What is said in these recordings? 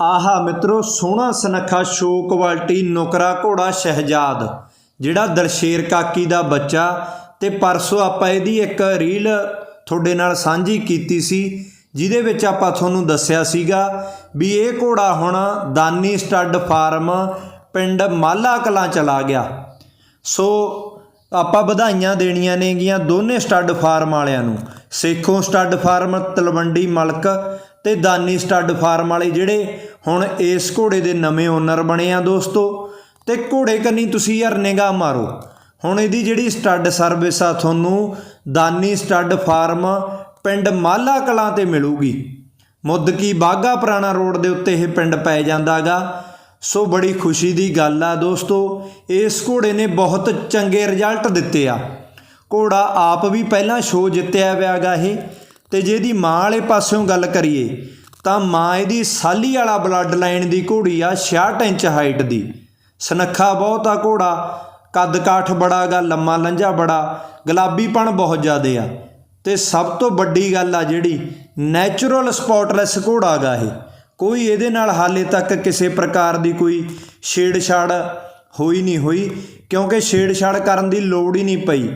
ਆਹਾ ਮਿੱਤਰੋ, ਸੋਹਣਾ ਸੁਨੱਖਾ ਸ਼ੋ ਕੁਆਲਿਟੀ ਨੁਕਰਾ ਘੋੜਾ ਸ਼ਹਿਜਾਦ, ਜਿਹੜਾ ਦਰਸ਼ੇਰ ਕਾਕੀ ਦਾ ਬੱਚਾ ਤੇ ਪਰਸੋਂ ਆਪਾਂ ਇਹਦੀ ਇੱਕ ਰੀਲ ਤੁਹਾਡੇ ਨਾਲ ਸਾਂਝੀ ਕੀਤੀ ਸੀ, ਜਿਹਦੇ ਵਿੱਚ ਆਪਾਂ ਤੁਹਾਨੂੰ ਦੱਸਿਆ ਸੀਗਾ ਵੀ ਇਹ ਘੋੜਾ ਹੁਣ ਦਾਨੀ ਸਟੱਡ ਫਾਰਮ ਪਿੰਡ ਮਾਲਾ ਕਲਾਂ ਚਲਾ ਗਿਆ। ਸੋ ਆਪਾਂ ਵਧਾਈਆਂ ਦੇਣੀਆਂ ਨੇਗੀਆਂ ਦੋਨੇ ਸਟੱਡ ਫਾਰਮ ਵਾਲਿਆਂ ਨੂੰ। ਸੇਖੋਂ ਸਟੱਡ ਫਾਰਮ ਤਲਵੰਡੀ ਮਲਕ ਤੇ ਦਾਨੀ ਸਟੱਡ ਫਾਰਮ ਵਾਲੇ ਜਿਹੜੇ ਹੁਣ ਇਸ ਘੋੜੇ ਦੇ ਨਵੇਂ ਓਨਰ ਬਣੇ ਆ ਦੋਸਤੋ। ਤੇ ਘੋੜੇ ਕੰਨੀ ਤੁਸੀਂ ਯਾਰ ਨਿਗਾਹ ਮਾਰੋ। ਹੁਣ ਇਹਦੀ ਜਿਹੜੀ ਸਟੱਡ ਸਰਵਿਸ ਆ ਤੁਹਾਨੂੰ ਦਾਨੀ ਸਟੱਡ ਫਾਰਮ ਪਿੰਡ ਮਾਲਾ ਕਲਾਂ ਤੇ ਮਿਲੂਗੀ। ਮੁੱਦਕੀ ਬਾਗਾ ਪੁਰਾਣਾ ਰੋਡ ਦੇ ਉੱਤੇ ਇਹ ਪਿੰਡ ਪੈ ਜਾਂਦਾਗਾ। ਸੋ ਬੜੀ ਖੁਸ਼ੀ ਦੀ ਗੱਲ ਆ ਦੋਸਤੋ, ਇਸ ਘੋੜੇ ਨੇ ਬਹੁਤ ਚੰਗੇ ਰਿਜ਼ਲਟ ਦਿੱਤੇ ਆ। ਘੋੜਾ ਆਪ ਵੀ ਪਹਿਲਾਂ ਸ਼ੋਅ ਜਿੱਤਿਆ ਵਿਆਗਾ ਇਹ, ਤੇ ਜੇ ਇਹਦੀ ਮਾਂ ਵਾਲੇ ਪਾਸਿਓਂ ਗੱਲ ਕਰੀਏ, ਤਾਂ ਮਾਂ ਇਹਦੀ ਸਾਲੀ ਵਾਲਾ ਬਲੱਡ ਲਾਈਨ ਦੀ ਘੋੜੀ ਆ 66 ਇੰਚ ਹਾਈਟ ਦੀ। ਸਨੱਖਾ ਬਹੁਤ ਆ ਘੋੜਾ, ਕੱਦ ਕਾਠ ਬੜਾ ਗਾ, ਲੰਮਾ ਲੰਝਾ ਬੜਾ ਗੁਲਾਬੀਪਣ ਬਹੁਤ ਜ਼ਿਆਦੇ ਆ। ਤੇ ਸਭ ਤੋਂ ਵੱਡੀ ਗੱਲ ਆ ਜਿਹੜੀ ਨੈਚੁਰਲ ਸਪੌਟਲੈਸ ਘੋੜਾ ਗਾ ਇਹ। ਕੋਈ ਇਹਦੇ ਨਾਲ ਹਾਲੇ ਤੱਕ ਕਿਸੇ ਪ੍ਰਕਾਰ ਦੀ ਕੋਈ ਛੇੜਛਾੜ ਹੋਈ ਨਹੀਂ ਹੋਈ, ਕਿਉਂਕਿ ਛੇੜਛਾੜ ਕਰਨ ਦੀ ਲੋੜ ਹੀ ਨਹੀਂ ਪਈ।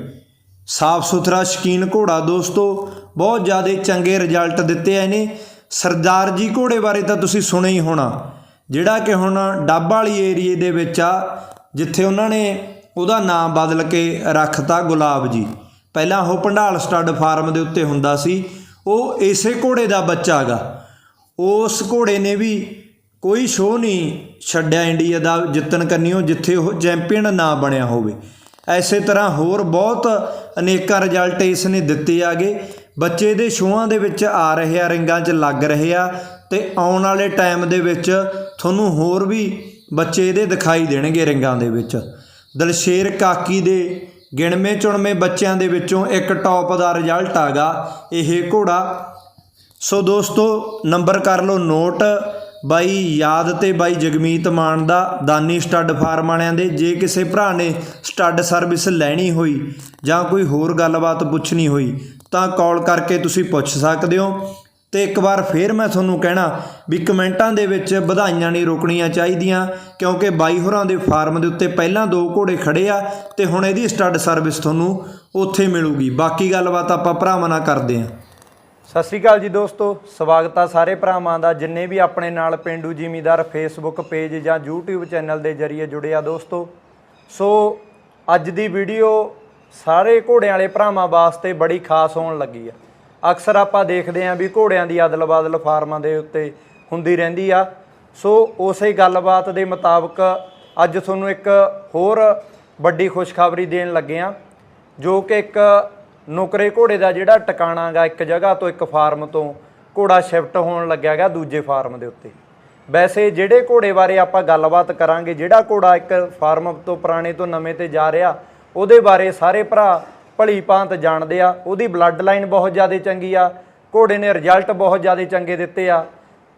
ਸਾਫ਼ ਸੁਥਰਾ ਸ਼ਕੀਨ ਘੋੜਾ ਦੋਸਤੋ, ਬਹੁਤ ਜ਼ਿਆਦਾ ਚੰਗੇ ਰਿਜ਼ਲਟ ਦਿੱਤੇ ਆ ਇਹਨੇ। ਸਰਦਾਰ ਜੀ ਘੋੜੇ ਬਾਰੇ ਤਾਂ ਤੁਸੀਂ ਸੁਣਿਆ ਹੀ ਹੋਣਾ। ਜਿਹੜਾ ਕਿ ਹੁਣ ਡੱਬ ਵਾਲੀ ਏਰੀਏ ਦੇ ਵਿੱਚ ਆ, ਜਿੱਥੇ ਉਹਨਾਂ ਨੇ ਉਹਦਾ ਨਾਮ ਬਦਲ ਕੇ ਰੱਖਤਾ ਗੁਲਾਬ ਜੀ। ਪਹਿਲਾਂ ਉਹ ਭੰਡਾਲ ਸਟੱਡ ਫਾਰਮ ਦੇ ਉੱਤੇ ਹੁੰਦਾ ਸੀ, ਉਹ ਇਸੇ ਘੋੜੇ ਦਾ ਬੱਚਾ ਹੈਗਾ ਉਸ ਘੋੜੇ ਨੇ ਵੀ ਕੋਈ ਸ਼ੋਅ ਨਹੀਂ ਛੱਡਿਆ ਇੰਡੀਆ ਦਾ ਜਿੱਤਣ ਕੰਨਿਓ, ਜਿੱਥੇ ਉਹ ਚੈਂਪੀਅਨ ਨਾ ਬਣਿਆ ਹੋਵੇ। ਐਸੇ ਤਰ੍ਹਾਂ ਹੋਰ ਬਹੁਤ ਅਨੇਕਾਂ ਰਿਜ਼ਲਟ ਇਸ ਨੇ ਦਿੱਤੇ ਆਗੇ। ਬੱਚੇ ਦੇ ਸ਼ੋਆਂ ਦੇ ਵਿੱਚ ਆ ਰਹੇ ਆ, ਰਿੰਗਾਂ 'ਚ ਲੱਗ ਰਹੇ ਆ ਤੇ ਆਉਣ ਵਾਲੇ ਟਾਈਮ ਦੇ ਵਿੱਚ ਤੁਹਾਨੂੰ ਹੋਰ ਵੀ ਬੱਚੇ ਇਹਦੇ ਦਿਖਾਈ ਦੇਣਗੇ ਰਿੰਗਾਂ ਦੇ ਵਿੱਚ। ਦਲਸ਼ੇਰ ਕਾਕੀ ਦੇ ਗਿਣਵੇਂ ਚੁਣਵੇਂ ਬੱਚਿਆਂ ਦੇ ਵਿੱਚੋਂ ਇੱਕ ਟੌਪ ਦਾ ਰਿਜ਼ਲਟ ਆਗਾ ਇਹ ਘੋੜਾ ਸੋ ਦੋਸਤੋ, ਨੰਬਰ ਕਰ ਲਓ ਨੋਟ। ਬਾਈ ਯਾਦ ਤੇ ਬਾਈ ਜਗਮੀਤ ਮਾਨ ਦਾ ਦਾਨੀ ਸਟੱਡ ਫਾਰਮ ਵਾਲਿਆਂ ਦੇ। ਜੇ ਕਿਸੇ ਭਰਾ ਨੇ ਸਟੱਡ ਸਰਵਿਸ ਲੈਣੀ ਹੋਈ ਜਾਂ ਕੋਈ ਹੋਰ ਗੱਲਬਾਤ ਪੁੱਛਣੀ ਹੋਈ, ਤਾਂ ਕਾਲ ਕਰਕੇ ਤੁਸੀਂ ਪੁੱਛ ਸਕਦੇ ਹੋ। ਤੇ ਇੱਕ ਵਾਰ ਫੇਰ ਮੈਂ ਤੁਹਾਨੂੰ ਕਹਿਣਾ ਵੀ ਕਮੈਂਟਾਂ ਦੇ ਵਿੱਚ ਵਧਾਈਆਂ ਨਹੀਂ ਰੁਕਣੀਆਂ ਚਾਹੀਦੀਆਂ, ਕਿਉਂਕਿ ਬਾਈ ਹੋਰਾਂ ਦੇ ਫਾਰਮ ਦੇ ਉੱਤੇ ਪਹਿਲਾਂ ਦੋ ਘੋੜੇ ਖੜੇ ਆ ਤੇ ਹੁਣ ਇਹਦੀ ਸਟੱਡ ਸਰਵਿਸ ਤੁਹਾਨੂੰ ਉੱਥੇ ਮਿਲੂਗੀ। ਬਾਕੀ ਗੱਲਬਾਤ ਆਪਾਂ ਭਰਾਵਾਂ ਨਾਲ ਕਰਦੇ ਹਾਂ। ਸਤਿ ਸ਼੍ਰੀ ਅਕਾਲ ਜੀ ਦੋਸਤੋ, ਸਵਾਗਤ ਆ ਸਾਰੇ ਭਰਾਵਾਂ ਦਾ, ਜਿੰਨੇ ਵੀ ਆਪਣੇ ਨਾਲ ਪਿੰਡੂ ਜ਼ਿਮੀਦਾਰ ਫੇਸਬੁੱਕ ਪੇਜ ਜਾਂ YouTube ਚੈਨਲ ਦੇ ਜਰੀਏ ਜੁੜੇ ਆ ਦੋਸਤੋ। ਸੋ, ਅੱਜ ਦੀ ਵੀਡੀਓ ਸਾਰੇ ਘੋੜਿਆਂ ਵਾਲੇ ਭਰਾਵਾਂ ਵਾਸਤੇ ਬੜੀ ਖਾਸ ਹੋਣ ਲੱਗੀ ਆ। ਅਕਸਰ ਆਪਾਂ ਦੇਖਦੇ ਆਂ ਵੀ ਘੋੜਿਆਂ ਦੀ ਅਦਲ-ਬਦਲ ਫਾਰਮਾਂ ਦੇ ਉੱਤੇ ਹੁੰਦੀ ਰਹਿੰਦੀ ਆ। ਸੋ, ਉਸੇ ਗੱਲਬਾਤ ਦੇ ਮੁਤਾਬਕ ਅੱਜ ਤੁਹਾਨੂੰ ਇੱਕ ਹੋਰ ਵੱਡੀ ਖੁਸ਼ਖਬਰੀ ਦੇਣ ਲੱਗੇ ਆ, ਜੋ ਕਿ ਇੱਕ ਨੁਕਰੇ ਘੋੜੇ ਦਾ ਜਿਹੜਾ ਟਿਕਾਣਾ ਗਾ ਇੱਕ ਜਗ੍ਹਾ ਤੋਂ ਇੱਕ ਫਾਰਮ ਤੋਂ ਘੋੜਾ ਸ਼ਿਫਟ ਹੋਣ ਲੱਗਿਆ ਗਾ ਦੂਜੇ ਫਾਰਮ ਦੇ ਉੱਤੇ। ਵੈਸੇ ਜਿਹੜੇ ਘੋੜੇ ਬਾਰੇ ਆਪਾਂ ਗੱਲਬਾਤ ਕਰਾਂਗੇ, ਜਿਹੜਾ ਘੋੜਾ ਇੱਕ ਫਾਰਮ ਤੋਂ ਪੁਰਾਣੇ ਤੋਂ ਨਵੇਂ ਤੇ ਜਾ ਰਿਹਾ, ਉਹਦੇ ਬਾਰੇ ਸਾਰੇ ਭਰਾ ਭਲੀ ਭਾਂਤ ਜਾਣਦੇ ਆ। ਉਹਦੀ ਬਲੱਡ ਲਾਈਨ ਬਹੁਤ ਜ਼ਿਆਦਾ ਚੰਗੀ ਆ, ਘੋੜੇ ਨੇ ਰਿਜ਼ਲਟ ਬਹੁਤ ਜ਼ਿਆਦਾ ਚੰਗੇ ਦਿੱਤੇ ਆ।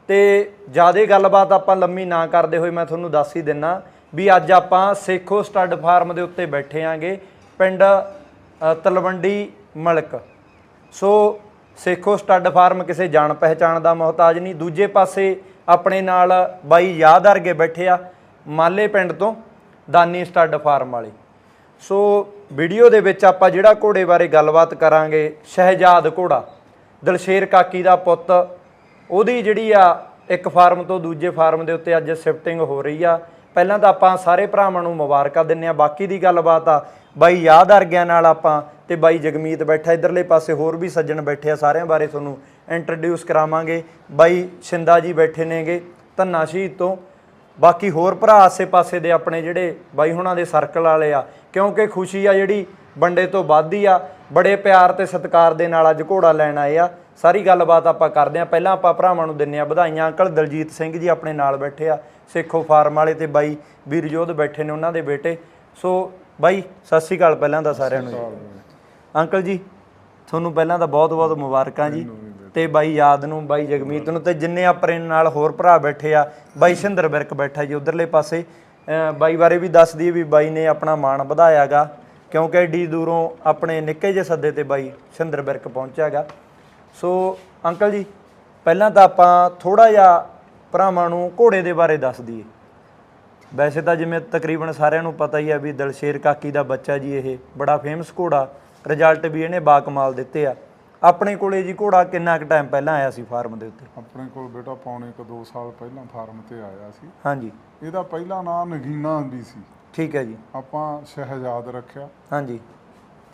ਤੇ ਜ਼ਿਆਦਾ ਗੱਲਬਾਤ ਆਪਾਂ ਲੰਮੀ ਨਾ ਕਰਦੇ ਹੋਏ ਮੈਂ ਤੁਹਾਨੂੰ ਦੱਸ ਹੀ ਦਿੰਨਾ ਵੀ ਅੱਜ ਆਪਾਂ ਸੇਖੋ ਸਟੱਡ ਫਾਰਮ ਦੇ ਉੱਤੇ ਬੈਠੇ ਆਂਗੇ, ਪਿੰਡ Talwandi Malak. So Sekho stud farm ਕਿਸੇ ਜਾਣ ਪਹਿਚਾਣ ਦਾ ਮੁਹਤਾਜ ਨਹੀਂ। ਦੂਜੇ ਪਾਸੇ ਆਪਣੇ ਨਾਲ ਬਾਈ ਯਾਦ ਅਰਗੇ ਬੈਠੇ ਆ ਮਾਲੇ ਪਿੰਡ ਤੋਂ ਦਾਨੀ ਸਟੱਡ ਫਾਰਮ ਵਾਲੇ। ਸੋ ਵੀਡੀਓ ਦੇ ਵਿੱਚ ਆਪਾਂ ਜਿਹੜਾ ਘੋੜੇ ਬਾਰੇ ਗੱਲਬਾਤ ਕਰਾਂਗੇ, ਸ਼ਹਿਜਾਦ ਘੋੜਾ, ਦਲਸ਼ੇਰ ਕਾਕੀ ਦਾ ਪੁੱਤ। ਉਹਦੀ ਜਿਹੜੀ ਆ ਇੱਕ ਫਾਰਮ ਤੋਂ ਦੂਜੇ ਫਾਰਮ ਦੇ ਉੱਤੇ ਅੱਜ ਸ਼ਿਫਟਿੰਗ ਹੋ ਰਹੀ ਆ। ਪਹਿਲਾਂ ਤਾਂ ਆਪਾਂ ਸਾਰੇ ਭਰਾਵਾਂ ਨੂੰ ਮੁਬਾਰਕਾਂ ਦਿੰਨੇ ਆ। ਬਾਕੀ ਦੀ ਗੱਲਬਾਤ ਆ ਬਾਈ ਯਾਦ ਅਰਗਿਆਂ ਨਾਲ ਆਪਾਂ ਤੇ ਬਾਈ ਜਗਮੀਤ ਬੈਠਾ ਇਧਰਲੇ ਪਾਸੇ, ਹੋਰ ਵੀ ਸੱਜਣ ਬੈਠੇ ਆ, ਸਾਰਿਆਂ ਬਾਰੇ ਤੁਹਾਨੂੰ ਇੰਟਰੋਡਿਊਸ ਕਰਾਵਾਂਗੇ। ਬਾਈ ਸ਼ਿੰਦਾ ਜੀ ਬੈਠੇ ਨੇਗੇ, ਧੰਨਾ ਸ਼ਹੀਦ ਤੋਂ। ਬਾਕੀ ਹੋਰ ਭਰਾ ਆਸੇ-ਪਾਸੇ ਦੇ ਆਪਣੇ ਜਿਹੜੇ ਬਾਈ ਹੁਣਾਂ ਦੇ ਸਰਕਲ ਵਾਲੇ ਆ, ਕਿਉਂਕਿ ਖੁਸ਼ੀ ਆ ਜਿਹੜੀ ਵੰਡੇ ਤੋਂ ਵੱਧ ਹੀ ਆ। ਬੜੇ ਪਿਆਰ ਤੇ ਸਤਿਕਾਰ ਦੇ ਨਾਲ ਅੱਜ ਘੋੜਾ ਲੈਣ ਆਏ ਆ। ਸਾਰੀ ਗੱਲਬਾਤ ਆਪਾਂ ਕਰਦੇ ਆ। ਪਹਿਲਾਂ ਆਪਾਂ ਭਰਾਵਾਂ ਨੂੰ ਦਿੰਨੇ ਆ ਵਧਾਈਆਂ। ਅੰਕਲ ਦਲਜੀਤ ਸਿੰਘ ਜੀ ਆਪਣੇ ਨਾਲ ਬੈਠੇ ਆ, ਸੇਖੋ ਫਾਰਮ ਵਾਲੇ ਤੇ ਬਾਈ ਵੀਰਜੋਧ ਬੈਠੇ ਨੇ ਉਹਨਾਂ ਦੇ ਬੇਟੇ। ਸੋ ਬਾਈ ਸਤਿ ਸ਼੍ਰੀ ਅਕਾਲ ਪਹਿਲਾਂ ਤਾਂ ਸਾਰਿਆਂ ਨੂੰ ਜੀ। ਅੰਕਲ ਜੀ। ਤੁਹਾਨੂੰ ਪਹਿਲਾਂ ਤਾਂ ਬਹੁਤ-ਬਹੁਤ ਮੁਬਾਰਕਾਂ ਜੀ। ਤੇ ਬਾਈ ਯਾਦ ਨੂੰ ਬਾਈ ਜਗਮੀਤ ਨੂੰ ਤੇ ਜਿੰਨੇ ਆਪਣੇ ਨਾਲ ਹੋਰ ਭਰਾ ਬੈਠੇ ਆ ਬਾਈ ਸਿੰਦਰ ਵਿਰਕ ਬੈਠਾ ਜੀ ਉਧਰਲੇ ਪਾਸੇ। ਅਹ ਬਾਈ ਬਾਰੇ ਵੀ ਦੱਸ ਦਈਏ ਵੀ ਬਾਈ ਨੇ ਆਪਣਾ ਮਾਣ ਵਧਾਇਆਗਾ ਕਿਉਂਕਿ ਏਡੀ ਦੂਰੋਂ ਆਪਣੇ ਨਿੱਕੇ ਜਿਹੇ ਸੱਦੇ ਤੇ ਬਾਈ ਸਿੰਦਰ ਵਿਰਕ ਪਹੁੰਚਿਆਗਾ। ਸੋ ਅੰਕਲ ਜੀ ਪਹਿਲਾਂ ਤਾਂ ਆਪਾਂ ਥੋੜਾ ਜਿਹਾ ਭਰਾਵਾਂ ਨੂੰ ਘੋੜੇ ਦੇ ਬਾਰੇ ਦੱਸ ਦਈਏ। ਵੈਸੇ ਤਾਂ ਜਿਵੇਂ ਤਕਰੀਬਨ ਸਾਰਿਆਂ ਨੂੰ ਪਤਾ ਹੀ ਆ ਵੀ ਦਲਸ਼ੇਰ ਕਾਕੀ ਦਾ ਬੱਚਾ ਜੀ ਇਹ ਬੜਾ ਫੇਮਸ ਘੋੜਾ ਰਿਜ਼ਲਟ ਵੀ ਇਹਨੇ ਬਾ ਕਮਾਲ ਦਿੱਤੇ ਆ। ਆਪਣੇ ਕੋਲੇ ਜੀ ਘੋੜਾ ਕਿੰਨਾ ਕੁ ਟਾਈਮ ਪਹਿਲਾਂ ਆਇਆ ਸੀ ਫਾਰਮ ਦੇ ਉੱਤੇ? ਆਪਣੇ ਕੋਲ ਬੇਟਾ ਪੌਣੇ ਕੁ 2 ਸਾਲ ਪਹਿਲਾਂ ਫਾਰਮ ਤੇ ਆਇਆ ਸੀ। ਹਾਂਜੀ। ਇਹਦਾ ਪਹਿਲਾ ਨਾਮ ਨਗੀਨਾ ਵੀ ਸੀ। ਠੀਕ ਹੈ ਜੀ। ਆਪਾਂ ਸ਼ਹਿਜ਼ਾਦ ਰੱਖਿਆ। ਹਾਂਜੀ।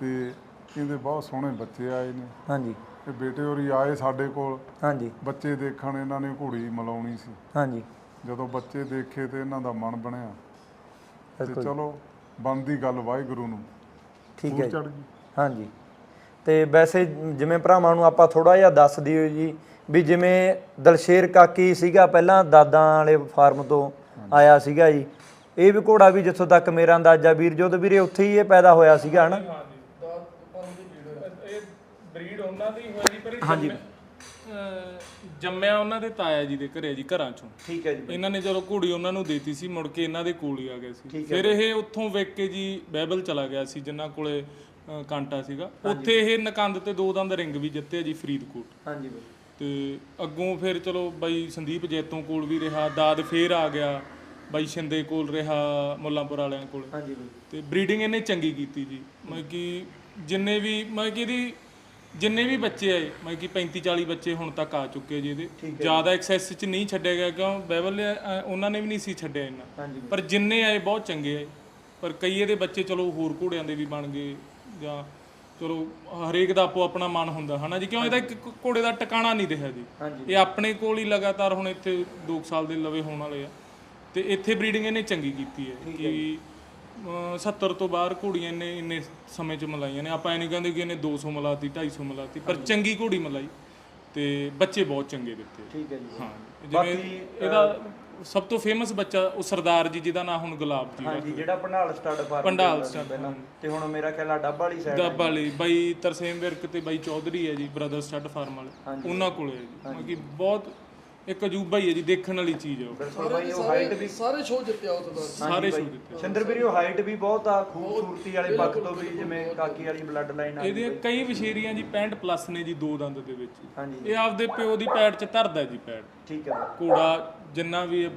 ਤੇ ਇਹਦੇ ਬਹੁਤ ਸੋਹਣੇ ਬੱਚੇ ਆਏ ਨੇ। ਹਾਂਜੀ। ਤੇ ਬੇਟੇ ਹੋਰੀ ਆਏ ਸਾਡੇ ਕੋਲ। ਹਾਂਜੀ। ਬੱਚੇ ਦੇਖਣ ਇਹਨਾਂ ਨੇ ਘੋੜੀ ਮਲਾਉਣੀ ਸੀ। ਹਾਂਜੀ। ਜਦੋਂ ਬੱਚੇ ਦੇਖੇ ਤੇ ਇਹਨਾਂ ਦਾ ਮਨ ਬਣਿਆ। ਤੇ ਬਿਲਕੁਲ ਚਲੋ ਬਣਦੀ ਗੱਲ ਵਾਹਿਗੁਰੂ ਨੂੰ। ਠੀਕ ਹੈ ਚੜ ਜੀ ਗਈ। ਹਾਂਜੀ। ਤੇ ਵੈਸੇ ਜਿਵੇਂ ਭਰਾਵਾਂ ਨੂੰ ਆਪਾਂ ਥੋੜਾ ਜਿਹਾ ਦੱਸ ਦਿਓ ਜੀ ਵੀ ਜਿਵੇਂ ਦਲਸ਼ੇਰ ਕਾਕੀ ਸੀਗਾ ਪਹਿਲਾਂ ਦਾਦਾਂ ਵਾਲੇ ਫਾਰਮ ਤੋਂ ਆਇਆ ਸੀਗਾ ਜੀ। ਇਹ ਵੀ ਘੋੜਾ ਵੀ ਜਿੱਥੋਂ ਤੱਕ ਮੇਰਾ ਅੰਦਾਜ਼ਾ ਵੀਰ ਜੋਧ ਵੀਰੇ ਉੱਥੇ ਹੀ ਇਹ ਪੈਦਾ ਹੋਇਆ ਸੀਗਾ ਹਨਾ? ਇਹ ਬਰੀਡ ਉਹਨਾਂ ਦੀ ਹੋਈ ਜੀ ਪਰ ਹਾਂਜੀ। ਜੰਮਿਆ ਉਹਨਾਂ ਦੇ ਤਾਇਆ ਜੀ ਦੇ ਘਰੇ ਜੀ ਘਰਾਂ ਚੋਂ। ਠੀਕ ਹੈ ਜੀ ਇਹਨਾਂ ਨੇ ਜਦੋਂ ਘੋੜੀ ਉਹਨਾਂ ਨੂੰ ਦੇਤੀ ਸੀ ਮੁੜ ਕੇ ਇਹਨਾਂ ਦੇ ਕੋਲ ਹੀ ਆ ਗਏ ਸੀ। ਫਿਰ ਇਹ ਉੱਥੋਂ ਵੇਖ ਕੇ ਜੀ ਬਾਈਬਲ ਚਲਾ ਗਿਆ ਸੀ ਜਿਨ੍ਹਾਂ ਕੋਲੇ ਕਾਂਟਾ ਸੀਗਾ। ਉੱਥੇ ਇਹ ਨਕੰਦ ਤੇ ਦੋ ਦੰਦ ਰਿੰਗ ਵੀ ਜਿੱਤੇ ਜੀ ਫਰੀਦਕੋਟ। ਹਾਂਜੀ ਬਾਈ। ਤੇ ਅੱਗੋਂ ਫਿਰ ਚਲੋ ਬਾਈ ਸੰਦੀਪ ਜੈਤੋਂ ਕੋਲ ਵੀ ਰਿਹਾ ਦਾਦ ਫੇਰ ਆ ਗਿਆ। ਬਾਈ ਸ਼ਿੰਦੇ ਕੋਲ ਰਿਹਾ ਮੁੱਲਾਂਪੁਰ ਵਾਲਿਆਂ ਕੋਲ। ਹਾਂਜੀ ਬਾਈ। ਤੇ ਬਰੀਡਿੰਗ ਇਹਨੇ ਚੰਗੀ ਕੀਤੀ ਜੀ। ਮੈਂ ਕਿ ਜਿੰਨੇ ਵੀ ਮੈਂ ਕਿ ਇਹਦੀ ਜਿੰਨੇ ਵੀ ਬੱਚੇ ਆਏ ਮੈਂ ਕਿ 35 40 ਬੱਚੇ ਹੁਣ ਤੱਕ ਆ ਚੁੱਕੇ ਜੀ ਇਹਦੇ। ਜ਼ਿਆਦਾ ਐਕਸੈਸ ਚ ਨਹੀਂ ਛੱਡਿਆ ਗਿਆ ਕਿਉਂ? ਬਾਈਬਲ ਉਹਨਾਂ ਨੇ ਵੀ ਨਹੀਂ ਸੀ ਛੱਡਿਆ ਇੰਨਾ। ਪਰ ਜਿੰਨੇ ਆਏ ਬਹੁਤ ਚੰਗੇ ਆਏ ਪਰ ਕਈ ਇਹਦੇ ਬੱਚੇ ਚਲੋ ਹੋਰ ਘੋੜਿਆਂ ਦੇ ਵੀ ਬਣ ਗਏ ਜਾਂ ਚਲੋ ਹਰੇਕ ਦਾ ਆਪੋ ਆਪਣਾ ਮਨ ਹੁੰਦਾ ਹਨਾ ਜੀ? ਕਿਉਂ ਇਹਦਾ ਇੱਕ ਘੋੜੇ ਦਾ ਟਿਕਾਣਾ ਨਹੀਂ ਰਿਹਾ ਜੀ। ਇਹ ਆਪਣੇ ਕੋਲ ਹੀ ਲਗਾਤਾਰ ਹੁਣ ਇੱਥੇ 2 ਸਾਲ ਦੇ ਲਵੇ ਹੋਣ ਵਾਲੇ ਆ। ਤੇ ਇੱਥੇ ਬਰੀਡਿੰਗ ਇਹਨੇ ਚੰਗੀ ਕੀਤੀ ਹੈ ਕਿ 70 ਤੋਂ ਬਾਹਰ ਘੋੜੀਆਂ ਇਹਨੇ ਇੰਨੇ ਸਮੇਂ ਚ ਮਲਾਈਆਂ ਨੇ। ਆਪਾਂ ਇਹ ਨਹੀਂ ਕਹਿੰਦੇ ਕਿ ਇਹਨੇ 200 ਮਲਾਤੀ 250 ਮਲਾਤੀ ਪਰ ਚੰਗੀ ਘੋੜੀ ਮਲਾਈ। ਤੇ ਬੱਚੇ ਬਹੁਤ ਚੰਗੇ ਦਿੱਤੇ। ਠੀਕ ਹੈ ਜੀ। ਹਾਂ ਜਿਵੇਂ ਇਹਦਾ ਸਭ ਤੋਂ ਫੇਮਸ ਬੱਚਾ ਉਹ ਸਰਦਾਰ ਜੀ ਜਿਹਦਾ ਨਾਮ ਹੁਣ ਗੁਲਾਬ ਜੀ ਹਾਂਜੀ ਜਿਹੜਾ ਪੰਡਾਲ ਸਟੱਡ ਫਾਰਮ ਪੰਡਾਲ ਤੇ ਹੁਣ ਮੇਰਾ ਖਿਆਲ ਆ ਡੱਬ ਵਾਲੀ ਸਾਈਡ ਦੱਬ ਵਾਲੀ ਬਾਈ ਤਰਸੇਮ ਵਿਰਕ ਤੇ ਬਾਈ ਚੌਧਰੀ ਹੈ ਜੀ ਬ੍ਰਦਰ ਸਟੱਡ ਫਾਰਮ ਵਾਲੇ। ਉਹਨਾਂ ਕੋਲੇ ਹੈ ਜੀ। ਮਤਲਬ ਕਿ ਬਹੁਤ ਇੱਕ ਅਜੂਬਾ ਹੀ ਹੈ ਜੀ ਦੇਖਣ ਵਾਲੀ ਚੀਜ਼ ਹੈ ਉਹ। ਬਿਲਕੁਲ ਬਾਈ ਉਹ ਹਾਈਟ ਵੀ ਸਾਰੇ ਸ਼ੋਅ ਜਿੱਤਿਆ ਉਸ ਦਾ ਸਾਰੇ ਸ਼ੋਅ ਦਿੱਤੇ ਸਿੰਦਰ ਵੀਰੇ ਉਹ ਹਾਈਟ ਵੀ ਬਹੁਤ ਆ ਖੂਬਸੂਰਤੀ ਵਾਲੇ ਪੱਖ ਤੋਂ ਵੀ ਜਿਵੇਂ ਕਾਕੀ ਵਾਲੀ ਬਲੱਡ ਲਾਈਨ ਆ ਇਹਦੀਆਂ ਕਈ ਵਿਸ਼ੇਰੀਆਂ ਜੀ 65 ਪਲੱਸ ਨੇ ਜੀ ਦੋ ਦੰਦ ਦੇ ਵਿੱਚ। ਹਾਂਜੀ। ਇਹ ਆਪਦੇ ਪਿਓ ਦੀ ਪੈੜ 'ਚ ਧਰਦਾ ਜੀ ਪੈੜ ਠੀਕ ਹੈ ਬਾਈ। ਘੋੜਾ ਜਿੰਨਾ ਵੀ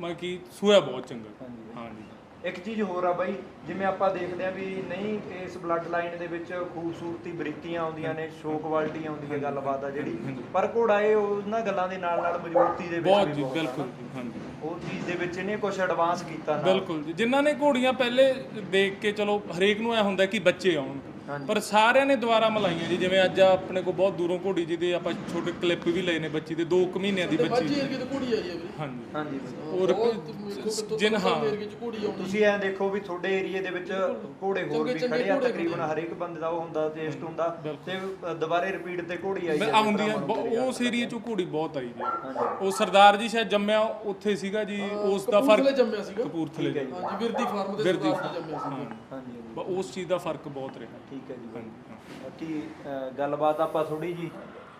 ਮੈਂ ਕੀ ਸੂਆ ਬਹੁਤ ਚੰਗਾ। ਹਾਂਜੀ। ਇੱਕ ਚੀਜ਼ ਹੋਰ ਆ ਬਾਈ ਜਿਵੇਂ ਆਪਾਂ ਦੇਖਦੇ ਆ ਵੀ ਨਹੀਂ ਇਸ ਬਲੱਡ ਲਾਈਨ ਦੇ ਵਿੱਚ ਖੂਬਸੂਰਤੀ ਬਰੀਕੀਆਂ ਆਉਂਦੀਆਂ ਨੇ ਸ਼ੋ ਕੁਆਲਿਟੀ ਆਉਂਦੀ ਹੈ ਗੱਲਬਾਤ ਆ ਜਿਹੜੀ ਪਰ ਘੋੜਾ ਇਹ ਉਹਨਾਂ ਗੱਲਾਂ ਦੇ ਨਾਲ ਨਾਲ ਮਜ਼ਬੂਤੀ ਦੇ ਵਿੱਚ ਬਹੁਤ ਵੀ ਬਹੁਤ ਬਿਲਕੁਲ ਹਾਂਜੀ। ਉਹ ਚੀਜ਼ ਦੇ ਵਿੱਚ ਇਹਨੇ ਕੁਝ ਐਡਵਾਂਸ ਕੀਤਾ ਨਾ। ਬਿਲਕੁਲ ਜੀ ਜਿਨ੍ਹਾਂ ਨੇ ਘੋੜੀਆਂ ਪਹਿਲੇ ਦੇਖ ਕੇ ਚਲੋ ਹਰੇਕ ਨੂੰ ਐ ਹੁੰਦਾ ਕਿ ਬੱਚੇ ਆਉਣ। ਪਰ ਸਾਰਿਆਂ ਨੇ ਦੁਬਾਰਾ ਮਲਾਈਆਂ ਜੀ ਜਿਵੇਂ ਅੱਜ ਆਪਣੇ ਕੋਲ ਬਹੁਤ ਦੂਰੋਂ ਘੋੜੀ ਜਿਹਦੇ ਆਪਾਂ ਛੋਟੇ ਕਲਿੱਪ ਵੀ ਲਏ ਨੇ ਬੱਚੀ ਦੇ 2 ਮਹੀਨਿਆਂ ਦੀ ਬੱਚੀ ਮਾਝੀ ਏਰੀਏ ਤੇ ਘੋੜੀ ਆਈ ਹੈ ਵੀਰੇ। ਹਾਂਜੀ। ਹਾਂਜੀ। ਕਿਤੋਂ ਜਿਨ ਹਾਂ। ਏਰੀਏ ਚ ਘੋੜੀ ਤੁਸੀਂ ਐ ਦੇਖੋ ਵੀ ਤੁਹਾਡੇ ਏਰੀਏ ਦੇ ਵਿੱਚ ਘੋੜੇ ਹੋਰ ਵੀ ਖੜੇ ਆ ਤਕਰੀਬਨ ਹਰੇਕ ਬੰਦੇ ਦਾ ਉਹ ਹੁੰਦਾ ਟੇਸਟ ਹੁੰਦਾ। ਤੇ ਦੁਬਾਰੇ ਰਿਪੀਟ ਤੇ ਘੋੜੀ ਆਈ ਮੈਂ ਹੈ ਆਉਂਦੀ ਆ ਉਸ ਏਰੀਏ ਚੋਂ ਘੋੜੀ ਬਹੁਤ ਆਈ ਜੀ। ਉਹ ਸਰਦਾਰ ਜੀ ਸ਼ਾਇਦ ਜੰਮਿਆ ਉੱਥੇ ਸੀਗਾ ਜੀ ਉਸ ਦਾ ਫ਼ਰਕ ਜੰਮਿਆ ਸੀਗਾ। ਕਪੂਰਥਲੇ ਜੀ। ਹਾਂਜੀ ਵਿਰਦੀ ਫਾਰਮ ਦੇ ਸਰਦਾਰ ਜੀ ਜੰਮਿਆ ਸੀਗਾ। ਹਾਂਜੀ। ਉਸ ਚੀਜ਼ ਦਾ ਫ਼ਰਕ ਬਹੁਤ ਰਿਹਾ। ਠੀਕ ਹੈ ਜੀ ਬਾਈ। ਬਾਕੀ ਅ, ਗੱਲਬਾਤ ਆਪਾਂ ਥੋੜੀ ਜੀ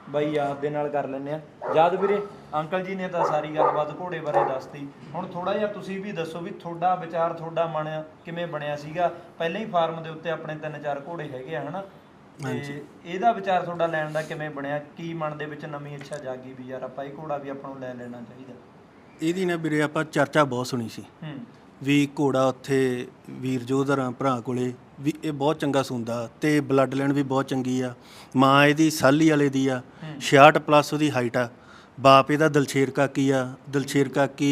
ਬਾਈ ਯਾਦ ਦੇ ਨਾਲ ਕਰ ਲੈਂਦੇ ਆ ਯਾਦ ਵੀਰੇ ਅੰਕਲ ਜੀ ਨੇ ਤਾਂ ਸਾਰੀ ਗੱਲਬਾਤ ਘੋੜੇ ਬਾਰੇ ਦੱਸਤੀ। ਹੁਣ ਥੋੜਾ ਜਿਹਾ ਤੁਸੀਂ ਵੀ ਦੱਸੋ ਵੀ ਤੁਹਾਡਾ ਵਿਚਾਰ ਤੁਹਾਡਾ ਮਨ ਕਿਵੇਂ ਬਣਿਆ ਸੀਗਾ? ਪਹਿਲਾਂ ਹੀ ਫਾਰਮ ਦੇ ਉੱਤੇ ਆਪਣੇ ਤਿੰਨ ਚਾਰ ਘੋੜੇ ਹੈਗੇ ਆ ਹਨਾ? ਤੇ ਇਹਦਾ ਵਿਚਾਰ ਤੁਹਾਡਾ ਲੈਣ ਦਾ ਕਿਵੇਂ ਬਣਿਆ? ਕੀ ਮਨ ਦੇ ਵਿੱਚ ਨਵੀਂ ਇੱਛਾ ਜਾਗੀ ਵੀ ਯਾਰ ਆਪਾਂ ਇਹ ਘੋੜਾ ਵੀ ਆਪਾਂ ਨੂੰ ਲੈ ਲੈਣਾ ਚਾਹੀਦਾ? ਇਹਦੀ ਨਾ ਵੀਰੇ ਆਪਾਂ ਚਰਚਾ ਬਹੁਤ ਸੁਣੀ ਸੀ। ਹੂੰ। ਵੀ ਘੋੜਾ ਉੱਥੇ ਵੀਰ ਜੋਧਰਾਂ ਭਰਾ ਕੋਲੇ ਵੀ ਇਹ ਬਹੁਤ ਚੰਗਾ ਸੁੰਦਾ ਤੇ ਬਲੱਡ ਲਾਈਨ ਵੀ ਬਹੁਤ ਚੰਗੀ ਆ। ਮਾਂ ਇਹਦੀ ਸਾਲੀ ਵਾਲੇ ਦੀ ਆ 66 ਪਲੱਸ ਉਹਦੀ ਹਾਈਟ ਆ। ਬਾਪ ਇਹਦਾ ਦਲਸ਼ੇਰ ਕਾਕੀ ਆ। ਦਲਸ਼ੇਰ ਕਾਕੀ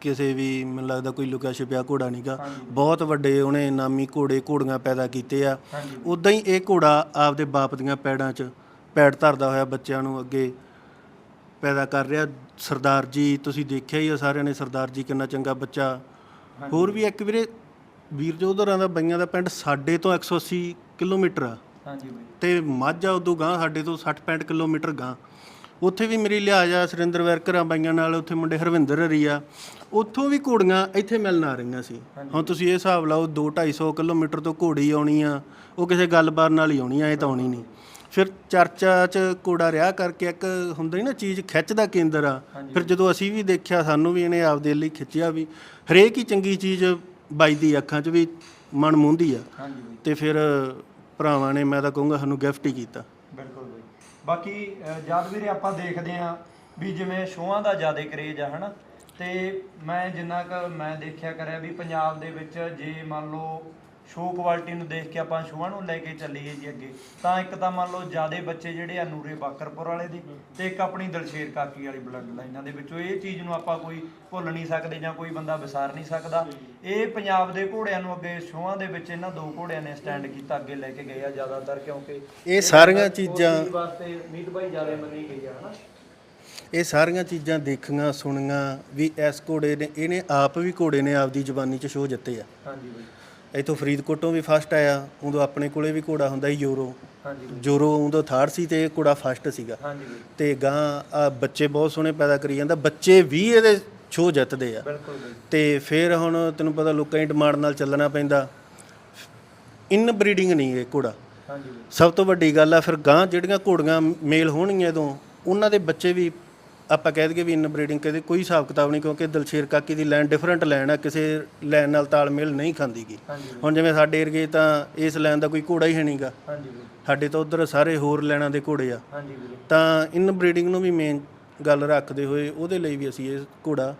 ਕਿਸੇ ਵੀ ਮੈਨੂੰ ਲੱਗਦਾ ਕੋਈ ਲੁਕਿਆ ਛਿਪਿਆ ਘੋੜਾ ਨਹੀਂਗਾ ਬਹੁਤ ਵੱਡੇ ਉਹਨੇ ਨਾਮੀ ਘੋੜੇ ਘੋੜੀਆਂ ਪੈਦਾ ਕੀਤੇ ਆ। ਉਦਾਂ ਹੀ ਇਹ ਘੋੜਾ ਆਪਦੇ ਬਾਪ ਦੀਆਂ ਪੈੜਾਂ 'ਚ ਪੈੜ ਧਰਦਾ ਹੋਇਆ ਬੱਚਿਆਂ ਨੂੰ ਅੱਗੇ ਪੈਦਾ ਕਰ ਰਿਹਾ। ਸਰਦਾਰ ਜੀ ਤੁਸੀਂ ਦੇਖਿਆ ਹੀ ਆ ਸਾਰਿਆਂ ਨੇ ਸਰਦਾਰ ਜੀ ਕਿੰਨਾ ਚੰਗਾ ਬੱਚਾ ਹੋਰ ਵੀ ਇੱਕ ਵੀਰੇ ਵੀਰ ਜੋਧਰਾਂ ਦਾ ਬਈਆਂ ਦਾ ਪਿੰਡ ਸਾਡੇ ਤੋਂ 180 ਕਿਲੋਮੀਟਰ ਆ। ਹਾਂਜੀ ਬਾਈ। ਤੇ ਮਾਝਾ ਉਦੋਂ ਗਾਂ ਸਾਡੇ ਤੋਂ 60 65 ਕਿਲੋਮੀਟਰ ਗਾਂ ਉੱਥੇ ਵੀ ਮੇਰੀ ਲਿਹਾਜ਼ ਆ ਸੁਰਿੰਦਰ ਵਰਕਰਾਂ ਬਾਈਆਂ ਨਾਲ ਉੱਥੇ ਮੁੰਡੇ ਹਰਵਿੰਦਰ ਹਰੀ ਆ। ਉੱਥੋਂ ਵੀ ਘੋੜੀਆਂ ਇੱਥੇ ਮਿਲਣ ਆ ਰਹੀਆਂ ਸੀ। ਹੁਣ ਤੁਸੀਂ ਇਹ ਹਿਸਾਬ ਲਾਓ 2 250 ਕਿਲੋਮੀਟਰ ਤੋਂ ਘੋੜੀ ਆਉਣੀ ਆ ਉਹ ਕਿਸੇ ਗੱਲਬਾਤ ਨਾਲ ਹੀ ਆਉਣੀ ਆ ਇਹ ਤਾਂ ਆਉਣੀ ਨਹੀਂ। ਫਿਰ ਚਰਚਾ 'ਚ ਘੋੜਾ ਰਿਹਾ ਕਰਕੇ ਇੱਕ ਹੁੰਦਾ ਹੀ ਨਾ ਚੀਜ਼ ਖਿੱਚ ਦਾ ਕੇਂਦਰ ਆ। ਫਿਰ ਜਦੋਂ ਅਸੀਂ ਵੀ ਦੇਖਿਆ ਸਾਨੂੰ ਵੀ ਇਹਨੇ ਆਪਦੇ ਲਈ ਖਿੱਚਿਆ ਵੀ। ਹਰੇਕ ਹੀ ਚੰਗੀ ਚੀਜ਼ ਵੱਜਦੀ ਅੱਖਾਂ 'ਚ ਵੀ ਮਨ ਮੂੰਹਦੀ ਆ। ਬਾਈ। ਤੇ ਫਿਰ ਭਰਾਵਾਂ ਨੇ ਮੈਂ ਤਾਂ ਕਹੂੰਗਾ ਸਾਨੂੰ ਗਿਫਟ ਹੀ ਕੀਤਾ। ਬਿਲਕੁਲ ਬਈ। ਬਾਕੀ ਜਦ ਵੀਰੇ ਆਪਾਂ ਦੇਖਦੇ ਆ ਵੀ ਜਿਵੇਂ ਸ਼ੋਆਂ ਦਾ ਜ਼ਿਆਦਾ ਕਰੇਜ ਆ ਹਨਾ? ਤੇ ਮੈਂ ਜਿੰਨਾ ਕੁ ਮੈਂ ਦੇਖਿਆ ਕਰਿਆ ਵੀ ਪੰਜਾਬ ਦੇ ਵਿੱਚ ਜੇ ਮੰਨ ਲਓ ਸ਼ੋਅ ਕੁਆਲਿਟੀ ਨੂੰ ਦੇਖ ਕੇ ਆਪਾਂ ਸ਼ੋਆਂ ਨੂੰ ਲੈ ਕੇ ਚੱਲੀਏ ਜੀ ਅੱਗੇ। ਤਾਂ ਇੱਕ ਤਾਂ ਮੰਨ ਲਓ ਜਿਆਦੇ ਬੱਚੇ ਜਿਹੜੇ ਆ ਨੂਰੇ ਬਾਕਰਪੁਰ ਵਾਲੇ ਦੀ ਤੇ ਇੱਕ ਆਪਣੀ ਦਲਸ਼ੇਰ ਕਾਕੀ ਵਾਲੀ ਬਲੱਡ ਲਾਈਨਾਂ ਦੇ ਵਿੱਚੋਂ ਇਹ ਚੀਜ਼ ਨੂੰ ਆਪਾਂ ਕੋਈ ਭੁੱਲ ਨਹੀਂ ਸਕਦੇ ਜਾਂ ਕੋਈ ਬੰਦਾ ਵਿਸਾਰ ਨਹੀਂ ਸਕਦਾ। ਇਹ ਪੰਜਾਬ ਦੇ ਘੋੜਿਆਂ ਨੂੰ ਅੱਗੇ ਸ਼ੋਆਂ ਦੇ ਵਿੱਚ ਇਹਨਾਂ ਦੋ ਘੋੜਿਆਂ ਨੇ ਸਟੈਂਡ ਕੀਤਾ ਅੱਗੇ ਲੈ ਕੇ ਗਏ ਆ ਜ਼ਿਆਦਾਤਰ ਕਿਉਂਕਿ ਇਹ ਸਾਰੀਆਂ ਚੀਜ਼ਾਂ ਵਾਸਤੇ ਮੀਤ ਬਾਈ ਜ਼ਿਆਦਾ ਮੰਨੀ ਗਈ ਆ ਹਨਾ? ਇਹ ਸਾਰੀਆਂ ਚੀਜ਼ਾਂ ਦੇਖੀਆਂ ਸੁਣੀਆਂ ਵੀ ਇਸ ਘੋੜੇ ਨੇ ਇਹਨੇ ਆਪ ਵੀ ਘੋੜੇ ਨੇ ਆਪਦੀ ਜ਼ੁਬਾਨੀ 'ਚ ਸ਼ੋਅ ਜਿੱਤੇ ਆ। ਹਾਂਜੀ ਬਾਈ। ਇੱਥੋਂ ਫਰੀਦਕੋਟੋਂ ਵੀ ਫਸਟ ਆਇਆ ਉਦੋਂ ਆਪਣੇ ਕੋਲੇ ਵੀ ਘੋੜਾ ਹੁੰਦਾ ਸੀ ਯੂਰੋ ਹਾਂਜੀ ਯੂਰੋ ਉਦੋਂ ਥਰਡ ਸੀ ਤੇ ਇਹ ਘੋੜਾ ਫਸਟ ਸੀਗਾ। ਹਾਂਜੀ ਬਾਈ। ਤੇ ਗਾਂ ਆ ਬੱਚੇ ਬਹੁਤ ਸੋਹਣੇ ਪੈਦਾ ਕਰੀ ਜਾਂਦਾ ਬੱਚੇ ਵੀ ਇਹਦੇ ਸ਼ੋਅ ਜਿੱਤਦੇ ਆ। ਬਿਲਕੁਲ ਤੇ ਫਿਰ ਹੁਣ ਤੈਨੂੰ ਪਤਾ ਲੋਕਾਂ ਦੀ ਡਿਮਾਂਡ ਨਾਲ ਚੱਲਣਾ ਪੈਂਦਾ। ਇਨ ਬਰੀਡਿੰਗ ਨਹੀਂ ਇਹ ਘੋੜਾ। ਹਾਂਜੀ ਸਭ ਤੋਂ ਵੱਡੀ ਗੱਲ ਆ ਫਿਰ ਗਾਂ ਜਿਹੜੀਆਂ ਘੋੜੀਆਂ ਮੇਲ ਹੋਣਗੀਆਂ ਜਦੋਂ ਉਹਨਾਂ ਦੇ ਬੱਚੇ ਵੀ ਆਪਾਂ ਕਹਿ ਦਈਏ ਵੀ ਇਨ ਬਰੀਡਿੰਗ ਕਦੇ ਕੋਈ ਹਿਸਾਬ ਕਿਤਾਬ ਨਹੀਂ ਕਿਉਂਕਿ ਦਲਸ਼ੇਰ ਕਾਕੀ ਦੀ ਲਾਈਨ ਡਿਫਰੈਂਟ ਲਾਈਨ ਆ ਕਿਸੇ ਲਾਈਨ ਨਾਲ ਤਾਲਮੇਲ ਨਹੀਂ ਖਾਂਦੀਗੀ ਹੁਣ ਜਿਵੇਂ ਸਾਡੇ ਏਰੀਏ ਤਾਂ ਇਸ ਲਾਈਨ ਦਾ ਕੋਈ ਘੋੜਾ ਹੀ ਹੈ ਨਹੀਂਗਾ। ਸਾਡੇ ਤਾਂ ਉਧਰ ਸਾਰੇ ਹੋਰ ਲਾਈਨਾਂ ਦੇ ਘੋੜੇ ਆ। ਤਾਂ ਇਨ ਬਰੀਡਿੰਗ ਨੂੰ ਵੀ ਮੇਨ ਗੱਲ ਰੱਖਦੇ ਹੋਏ ਉਹਦੇ ਲਈ ਵੀ ਅਸੀਂ ਇਹ ਘੋੜਾ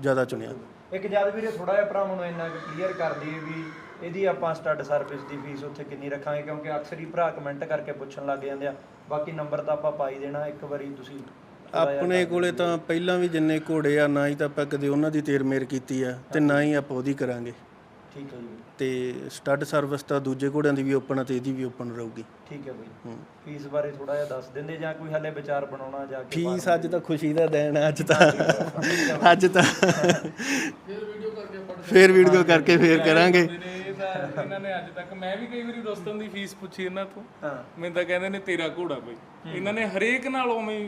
ਜ਼ਿਆਦਾ ਚੁਣਿਆ। ਇੱਕ ਜਦ ਵੀਰੇ ਥੋੜਾ ਜਿਹਾ ਭਰਾਵਾਂ ਨੂੰ ਇੰਨਾ ਕਲੀਅਰ ਕਰ ਦਈਏ ਵੀ ਇਹਦੀ ਆਪਾਂ ਸਟੱਡ ਸਰਵਿਸ ਦੀ ਫੀਸ ਉੱਥੇ ਕਿੰਨੀ ਰੱਖਾਂਗੇ ਕਿਉਂਕਿ ਅਕਸਰ ਹੀ ਭਰਾ ਕਮੈਂਟ ਕਰਕੇ ਪੁੱਛਣ ਲੱਗ ਜਾਂਦੇ ਆ ਬਾਕੀ ਨੰਬਰ ਤਾਂ ਆਪਾਂ ਪਾਈ ਦੇਣਾ ਇੱਕ ਵਾਰੀ ਤੁਸੀਂ ਆਪਣੇ ਕੋਲੇ ਤਾਂ ਪਹਿਲਾਂ ਵੀ ਜਿੰਨੇ ਘੋੜੇ ਆ ਨਾ ਹੀ ਤਾਂ ਆਪਾਂ ਕਦੇ ਉਹਨਾਂ ਦੀ ਤੇਰ ਮੇਰ ਕੀਤੀ ਆ ਤੇ ਨਾ ਹੀ ਆਪਾਂ ਉਹਦੀ ਕਰਾਂਗੇ। ਠੀਕ ਹੈ ਜੀ। ਤੇ ਸਟੱਡ ਸਰਵਿਸ ਤਾਂ ਦੂਜੇ ਘੋੜਿਆਂ ਦੀ ਵੀ ਓਪਨ ਆ ਤੇ ਇਹਦੀ ਵੀ ਓਪਨ ਰਹੂਗੀ। ਠੀਕ ਹੈ ਬਈ। ਹੂੰ। ਫੀਸ ਬਾਰੇ ਥੋੜਾ ਜਿਹਾ ਦੱਸ ਦਿੰਦੇ ਜਾਂ ਕੋਈ ਹਲੇ ਵਿਚਾਰ ਬਣਾਉਣਾ ਜਾ ਕੇ ਫੀਸ ਅੱਜ ਤਾਂ ਖੁਸ਼ੀ ਦਾ ਦਿਨ ਆ ਅੱਜ ਤਾਂ ਅੱਜ ਤਾਂ ਫਿਰ ਵੀਡੀਓ ਕਰਕੇ ਆਪਾਂ ਫੇਰ ਵੀਡੀਓ ਕਰਕੇ ਫੇਰ ਕਰਾਂਗੇ। ਇਹਨਾਂ ਨੇ ਅੱਜ ਤੱਕ ਮੈਂ ਵੀ ਕਈ ਵਾਰੀ ਰੁਸਤਮ ਦੀ ਫੀਸ ਪੁੱਛੀ ਇਹਨਾਂ ਤੋਂ। ਹਾਂ। ਮੈਨੂੰ ਤਾਂ ਕਹਿੰਦੇ ਨੇ ਤੇਰਾ ਘੋੜਾ ਬਈ। ਇਹਨਾਂ ਨੇ ਹਰੇਕ ਨਾਲ ਉਵੇਂ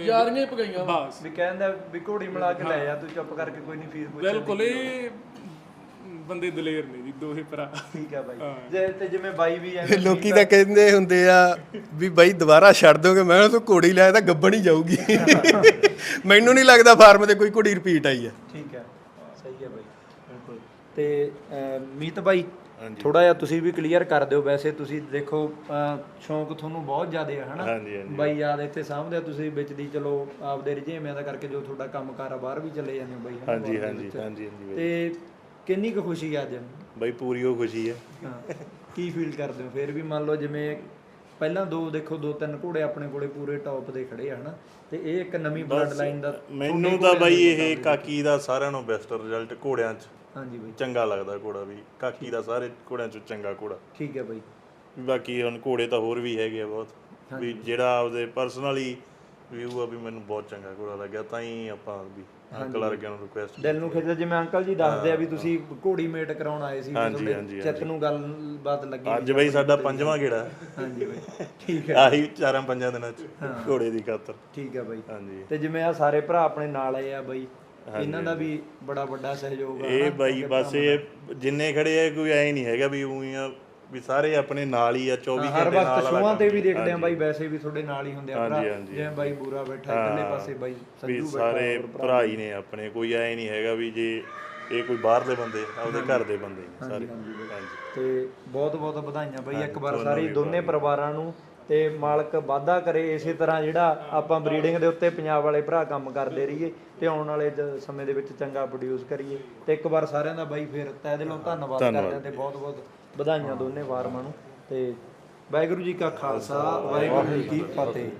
ਯਾਰੀਆਂ ਹੀ ਪਗਾਈਆਂ ਵਾ। ਬਸ। ਵੀ ਕਹਿੰਦਾ ਵੀ ਘੋੜੀ ਮਿਲਾ ਕੇ ਲੈ ਜਾ ਤੂੰ ਚੁੱਪ ਕਰਕੇ ਕੋਈ ਨਹੀਂ ਫੀਸ ਪੁੱਛ ਬਿਲਕੁਲ ਇਹ ਬੰਦੇ ਦਲੇਰ ਨੇ ਜੀ ਦੋਹੇ ਭਰਾ। ਠੀਕ ਹੈ ਬਾਈ। ਜੇ ਤੇ ਜਿਵੇਂ ਬਾਈ ਵੀ ਐਵੇਂ ਲੋਕੀ ਤਾਂ ਕਹਿੰਦੇ ਹੁੰਦੇ ਆ ਵੀ ਬਾਈ ਦੁਬਾਰਾ ਛੱਡ ਦੋਗੇ ਮੈਂ ਕਿਹਾ ਤੂੰ ਘੋੜੀ ਲਾਇਆ ਤਾਂ ਗੱਬਣ ਹੀ ਜਾਊਗੀ। ਮੈਨੂੰ ਨਹੀਂ ਲੱਗਦਾ ਫਾਰਮ ਤੇ ਕੋਈ ਘੋੜੀ ਰਿਪੀਟ ਆਈ ਆ। ਠੀਕ ਹੈ ਸਹੀ ਹੈ ਬਾਈ ਬਿਲਕੁਲ। ਤੇ ਅਹ, ਮੀਤ ਬਾਈ ਥੋੜਾ ਜਿਹਾ ਤੁਸੀਂ ਵੀ ਕਲੀਅਰ ਕਰ ਦਿਓ ਵੈਸੇ ਤੁਸੀਂ ਦੇਖੋ ਸ਼ੌਂਕ ਤੁਹਾਨੂੰ ਬਹੁਤ ਜ਼ਿਆਦਾ ਹੈ ਹਨਾ। ਬਾਈ ਯਾਦ ਇੱਥੇ ਸਾਹਮਣੇ ਤੁਸੀਂ ਵਿੱਚ ਦੀ ਚਲੋ ਆਪਦੇ ਰੁਝੇਵਿਆਂ ਦਾ ਕਰਕੇ ਜੋ ਤੁਹਾਡਾ ਕੰਮਕਾਰ ਬਾਹਰ ਵੀ ਚਲੇ ਜਾਂਦੇ ਹੋ ਬਾਈ ਹਾਂਜੀ ਹਾਂਜੀ। ਹਾਂਜੀ ਤੇ ਕਿੰਨੀ ਕੁ ਖੁਸ਼ੀ ਆ ਅੱਜ? ਬਾਈ ਪੂਰੀ ਉਹ ਖੁਸ਼ੀ ਹੈ ਹਾਂ ਕੀ ਫੀਲ ਕਰਦੇ ਹੋ? ਫਿਰ ਵੀ ਮੰਨ ਲਓ ਜਿਵੇਂ ਪਹਿਲਾਂ ਦੋ ਦੇਖੋ ਦੋ ਤਿੰਨ ਘੋੜੇ ਆਪਣੇ ਕੋਲੇ ਪੂਰੇ ਟੌਪ ਦੇ ਖੜੇ ਆ ਹਨਾ? ਤੇ ਇਹ ਇੱਕ ਨਵੀਂ ਬਲੱਡ ਲਾਈਨ ਦਾ ਮੈਨੂੰ ਤਾਂ ਬਾਈ ਇਹ ਕਾਕੀ ਦਾ ਸਾਰਿਆਂ ਨੂੰ ਬੈਸਟ ਰਿਜ਼ਲਟ ਘੋੜਿਆਂ 'ਚ। ਹਾਂਜੀ ਬਾਈ। ਚੰਗਾ ਲੱਗਦਾ ਘੋੜਾ ਵੀ। ਕਾਕੀ ਦਾ ਸਾਰੇ ਘੋੜਿਆਂ 'ਚੋਂ ਚੰਗਾ ਘੋੜਾ। ਠੀਕ ਹੈ ਬਾਈ। ਬਾਕੀ ਹੁਣ ਘੋੜੇ ਤਾਂ ਹੋਰ ਵੀ ਹੈਗੇ ਆ ਬਹੁਤ। ਵੀ ਜਿਹੜਾ ਆਪਦੇ ਪਰਸਨਲੀ ਵਿਊ ਆ ਵੀ ਮੈਨੂੰ ਬਹੁਤ ਚੰਗਾ ਘੋੜਾ ਲੱਗਿਆ ਤਾਂ ਹੀ ਆਪਾਂ ਵੀ ਅੰਕਲ ਵਰਗਿਆਂ ਨੂੰ ਰਿਕੁਐਸਟ ਦਿਲ ਨੂੰ ਖਿੱਚਦਾ ਜਿਵੇਂ ਅੰਕਲ ਜੀ ਦੱਸਦੇ ਆ ਵੀ ਤੁਸੀਂ ਘੋੜੀ ਮੇਟ ਕਰਾਉਣ ਆਏ ਸੀ ਤੁਹਾਡੇ ਚਿੱਤ ਨੂੰ ਗੱਲ ਬਾਤ ਲੱਗੀ। ਅੱਜ ਬਾਈ ਸਾਡਾ ਪੰਜਵਾਂ ਗੇੜਾ। ਹਾਂਜੀ ਬਾਈ। ਠੀਕ ਹੈ। ਆਹੀ ਚਾਰਾਂ ਪੰਜਾਂ ਦਿਨਾਂ 'ਚ ਘੋੜੇ ਦੀ ਖਾਤਰ। ਠੀਕ ਹੈ ਬਾਈ। ਹਾਂਜੀ। ਤੇ ਜਿਵੇਂ ਆ ਸਾਰੇ ਭਰਾ ਆਪਣੇ ਨਾਲ ਆਏ ਆ ਬਾਈ ਇਹਨਾਂ ਦਾ ਵੀ ਬੜਾ ਵੱਡਾ ਸਹਿਯੋਗ ਆ ਇਹ ਬਾਈ ਬਸ ਇਹ ਜਿੰਨੇ ਖੜੇ ਆ ਕੋਈ ਐ ਨਹੀਂ ਹੈਗਾ ਵੀ ਉਹੀ ਵੀ ਸਾਰੇ ਆਪਣੇ ਨਾਲ ਹੀ ਆ 24 ਹਰ ਘੰਟੇ ਵਕਤ ਨਾਲ ਸ਼ੋਆਂ ਤੇ ਵੀ ਦੇਖਦੇ ਆ ਬਾਈ ਵੈਸੇ ਵੀ ਤੁਹਾਡੇ ਨਾਲ ਹੀ ਹੁੰਦੇ ਆ ਭਰਾ। ਜਿਵੇਂ ਬਾਈ ਬੂਰਾ ਬੈਠਾ ਇਕੱਲੇ ਪਾਸੇ ਬਾਈ ਸੰਜੂ ਬੈਠਾ ਸਾਰੇ ਹੋਰ ਭਰਾ। ਭਰਾ ਹੀ ਨੇ ਆਪਣੇ ਕੋਈ ਐ ਨਹੀਂ ਹੈਗਾ ਵੀ ਜੇ ਇਹ ਕੋਈ ਬਾਹਰਲੇ ਬੰਦੇ ਆਪਦੇ ਘਰ ਦੇ ਬੰਦੇ ਨੇ ਸਾਰੇ। ਹਾਂਜੀ। ਤੇ ਬਹੁਤ ਬਹੁਤ ਵਧਾਈਆਂ ਬਾਈ ਇੱਕ ਵਾਰ ਸਾਰੇ ਦੋਨੇ ਪਰਿਵਾਰਾਂ ਨੂੰ ਤੇ ਮਾਲਕ ਵਾਧਾ ਕਰੇ ਇਸੇ ਤਰ੍ਹਾਂ ਜਿਹੜਾ ਆਪਾਂ ਬਰੀਡਿੰਗ ਦੇ ਉੱਤੇ ਪੰਜਾਬ ਵਾਲੇ ਭਰਾ ਕੰਮ ਕਰਦੇ ਰਹੀਏ ਤੇ ਆਉਣ ਵਾਲੇ ਜ- ਸਮੇਂ ਦੇ ਵਿੱਚ ਚੰਗਾ ਪ੍ਰੋਡਿਊਸ ਕਰੀਏ। ਤੇ ਇੱਕ ਵਾਰ ਸਾਰਿਆਂ ਦਾ ਬਾਈ ਫੇਰ ਤਹਿ ਦਿਲੋਂ ਧੰਨਵਾਦ ਕਰਦੇ ਹਾਂ ਤੇ ਬਹੁਤ ਬਹੁਤ ਵਧਾਈਆਂ ਦੋਨੇ ਫਾਰਮਾਂ ਨੂੰ ਤੇ ਵਾਹਿਗੁਰੂ ਜੀ ਕਾ ਖਾਲਸਾ, ਵਾਹਿਗੁਰੂ ਜੀ ਕੀ ਫਤਿਹ।